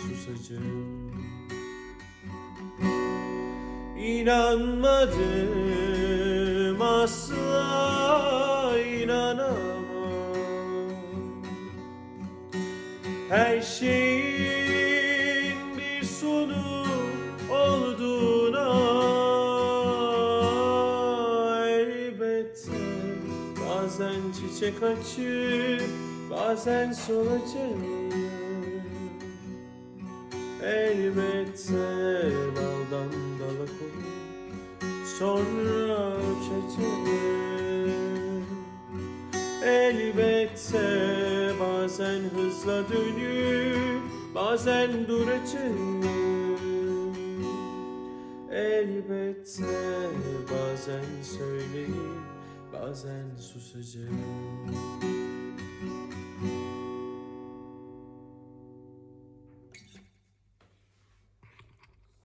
susacağım İnanmadım asla inanamam. Her şeyin bir sonu olduğuna elbette Bazen çiçek açıp bazen solacak Elbette baldan dala koyup sonra öpeceğim Elbette bazen hızla dönüp bazen duracağım Elbette bazen söyleyip bazen susacağım.